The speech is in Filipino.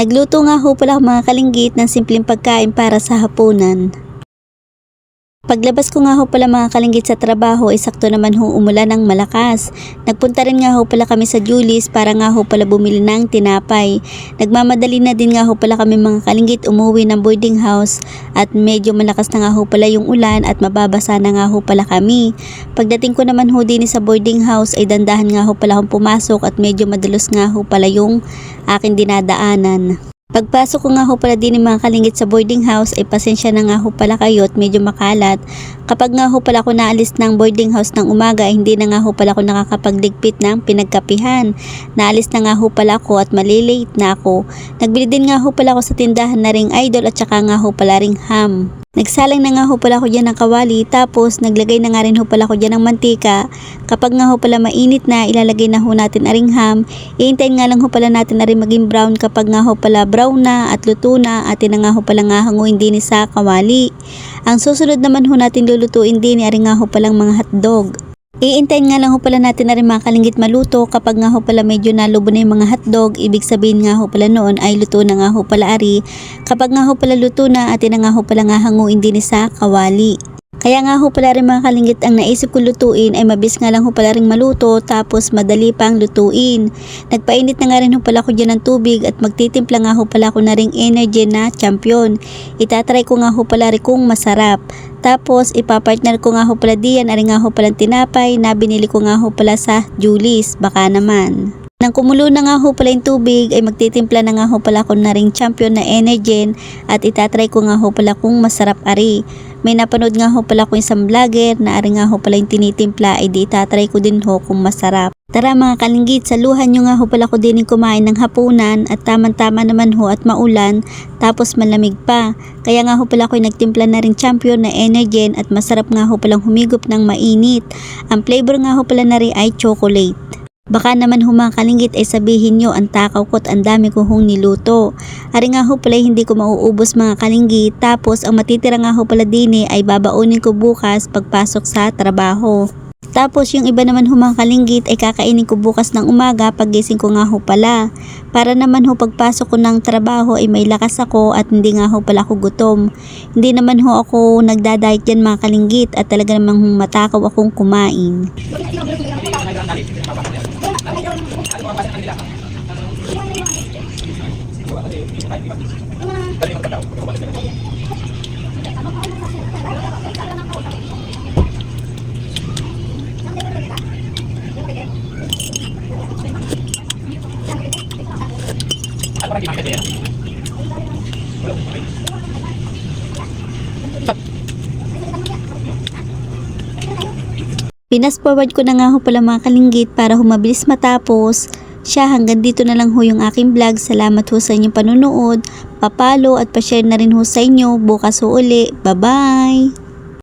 Nagluto nga ho pala ako mga kalinggit ng simpleng pagkain para sa hapunan. Paglabas ko nga ho pala mga kalinggit sa trabaho ay sakto naman ho umulan ng malakas. Nagpunta rin nga ho pala kami sa Julie's para nga ho pala bumili ng tinapay. Nagmamadali na din nga ho pala kami mga kalinggit umuwi ng boarding house at medyo malakas na nga ho pala yung ulan at mababasa na nga ho pala kami. Pagdating ko naman ho din sa boarding house ay dandahan nga ho pala akong pumasok at medyo madalos nga ho pala yung aking dinadaanan. Pagpasok ko nga ho pala din ng mga kalingit sa boarding house ay pasensya na nga ho pala kayo at medyo makalat. Kapag nga ho pala ako naalis ng boarding house ng umaga ay hindi na nga ho pala ako nakakapagligpit ng pinagkapihan. Naalis na nga ho pala ako at malilate na ako. Nagbili din nga ho pala ako sa tindahan na ring idol at saka nga ho pala ring ham. Nagsalang na nga ho pala ako dyan ng kawali tapos naglagay na nga rin ho pala ako dyan ng mantika. Kapag nga ho pala mainit na ilalagay na ho natin aring ham. Iintayin nga lang ho pala natin na rin maging brown kapag nga ho pala brown na at luto na atin na nga ho pala nga hanguin din sa kawali. Ang susunod naman ho natin lulutuin din ay nga ho palang mga hotdog. Iintayin nga lang ho pala natin na rin mga kalinggit maluto kapag nga ho pala medyo nalubo na yung mga hotdog, ibig sabihin nga ho pala noon ay luto na nga ho pala ari. Kapag nga ho pala luto na, atin na nga ho pala nga hanguin din sa kawali. Kaya nga ho pala rin mga kalinggit ang naisip ko lutuin ay mabis nga lang ho pala rin maluto tapos madali pang lutuin. Nagpainit na nga rin ho pala ko dyan ng tubig at magtitimpla nga ho pala ko na ring energy na champion. Itatry ko nga ho pala rin kung masarap. Tapos ipapartner ko nga ho pala diyan ari nga ho pala tinapay na binili ko nga ho pala sa Julie's baka naman. Nang kumulo na nga ho pala yung tubig ay magtitimpla na nga ho pala ko na ring champion na Energen at itatry ko nga ho pala kung masarap ari. May napanood nga ho pala ko isang vlogger na ari nga ho pala yung tinitimpla ay di itatry ko din ho kung masarap. Tara mga kalinggit, saluhan nyo nga ho pala ko din kumain ng hapunan at tamang-tama naman ho at maulan tapos malamig pa. Kaya nga ho pala ko nagtimpla na rin champion na Energen at masarap nga ho palang humigop ng mainit. Ang flavor nga ho pala na rin ay chocolate. Baka naman humakalingit ay sabihin nyo ang takaw ko't ang dami ko hong niluto. Ari nga ho pala hindi ko mauubos mga kalinggit tapos ang matitira nga ho pala din ay babaunin ko bukas pagpasok sa trabaho. Tapos yung iba naman humakalinggit ay kakainin ko bukas ng umaga pagising ko nga ho pala. Para naman ho pagpasok ko ng trabaho ay may lakas ako at hindi nga ho pala ako gutom. Hindi naman ho ako nagdadayet dyan mga kalinggit at talaga namang matakaw akong kumain. Aku lagi pakai dia. Belum. Pinas forward ko na nga ho pala mga kalinggit para humabilis matapos. Siya hanggang dito na lang ho yung aking vlog. Salamat ho sa inyong panunood. Papalo at pa-share na rin ho sa inyo. Bukas ho uli. Bye-bye!